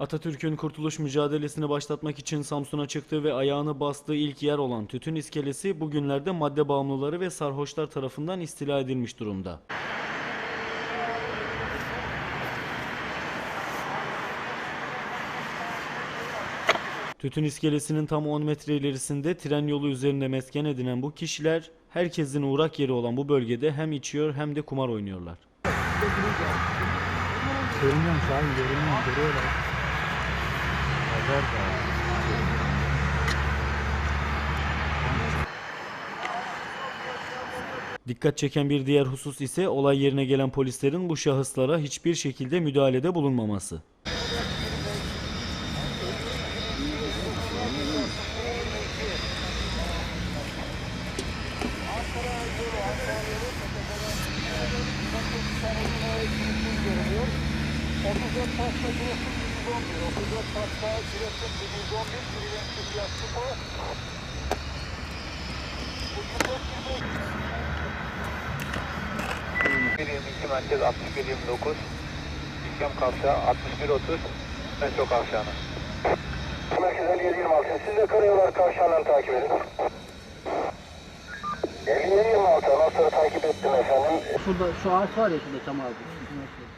Atatürk'ün kurtuluş mücadelesini başlatmak için Samsun'a çıktığı ve ayağını bastığı ilk yer olan Tütün İskelesi bugünlerde madde bağımlıları ve sarhoşlar tarafından istila edilmiş durumda. Tütün iskelesinin tam 10 metre ilerisinde tren yolu üzerinde mesken edinen bu kişiler herkesin uğrak yeri olan bu bölgede hem içiyor hem de kumar oynuyorlar. Görünüyor Şahin görünüyor görüyorlar. Pazar da. Dikkat çeken bir diğer husus ise olay yerine gelen polislerin bu şahıslara hiçbir şekilde müdahalede bulunmaması. Bir 22 merkez 61 29 İskem kavşağı 61 30 metro kavşağına. Merkez 57 26 siz de karayollar kavşağından takip edin. 57 26 anonsları takip ettim efendim. Şurada şu ağaç var ya şurada çam ağacı.